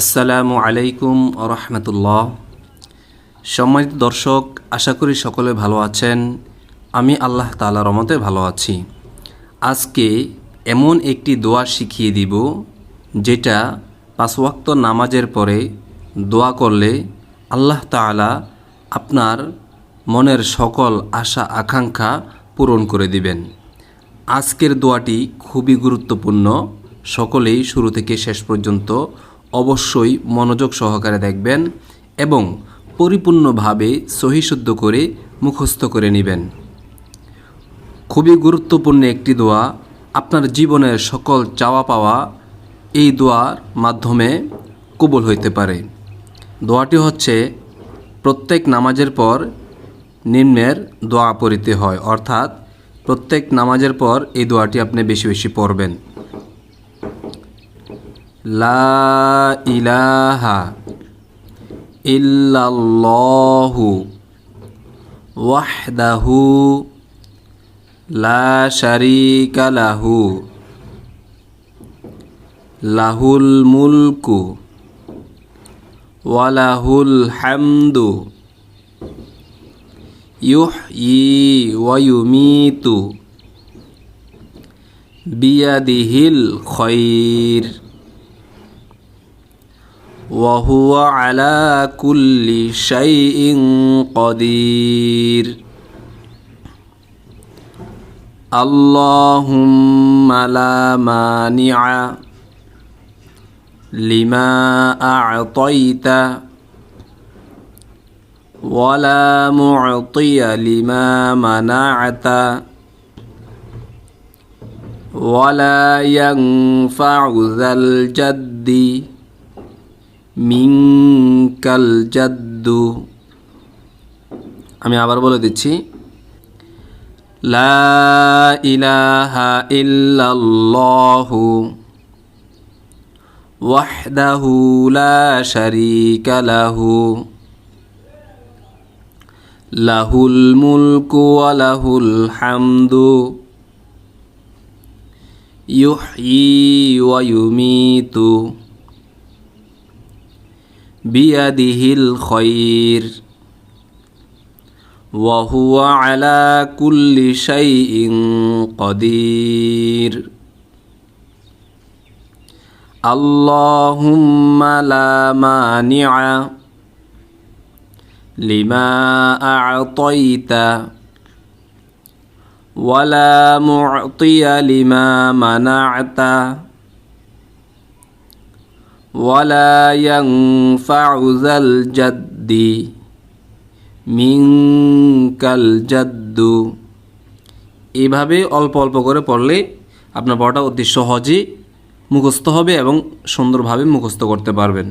আসসালামু আলাইকুম রহমতুল্লাহ। সম্মানিত দর্শক, আশা করি সকলে ভালো আছেন। আমি আল্লাহ তালা রমতে ভালো আছি। আজকে এমন একটি দোয়া শিখিয়ে দিব, যেটা পাঁচ ওয়াক্ত নামাজের পরে দোয়া করলে আল্লাহ তাআলা আপনার মনের সকল আশা, আকাঙ্ক্ষা পূরণ করে দিবেন। আজকের দোয়াটি খুবই গুরুত্বপূর্ণ। সকলেই শুরু থেকে শেষ পর্যন্ত অবশ্যই মনোযোগ সহকারে দেখবেন এবং পরিপূর্ণভাবে সহিশুদ্ধ করে মুখস্থ করে নেবেন। খুবই গুরুত্বপূর্ণ একটি দোয়া, আপনার জীবনের সকল চাওয়া পাওয়া এই দোয়ার মাধ্যমে কবুল হইতে পারে। দোয়াটি হচ্ছে, প্রত্যেক নামাজের পর নিম্নের দোয়া পড়িতে হয়, অর্থাৎ প্রত্যেক নামাজের পর এই দোয়াটি আপনি বেশি বেশি পড়বেন। লা ইলাহা ইল্লাল্লাহু ওয়াহদাহু লা শারীকা লাহু, লাহুল মুলকু ওয়ালাহুল হামদু, ইউহয়ি ওয়ায়ুমিতু বিয়াদিহিল খৈর। وهو على كل شيء قدير. اللهم لا مانع لما أعطيت ولا معطي لما منعت ولا ينفع ذا الجد মিঙ্কাল জাদ্দু। আমি আবার বলে দিচ্ছি। লা ইলাহা ইল্লাল্লাহু ওয়াহদাহু লা শারীকা লাহু। লাহুল মুলকু ওয়া লাহুল হামদু। ইউহয়ি ওয়া ইউমীতু। بيده الخير وهو على كل شيء قدير اللهم لا مانع لما اعطيت ولا معطي لما منعت ولا ينفع ذا الجد منك الجد এইভাবে অল্প অল্প করে পড়লে আপনার পড়াটা অতি সহজেই মুখস্থ হবে এবং সুন্দরভাবে মুখস্থ করতে পারবেন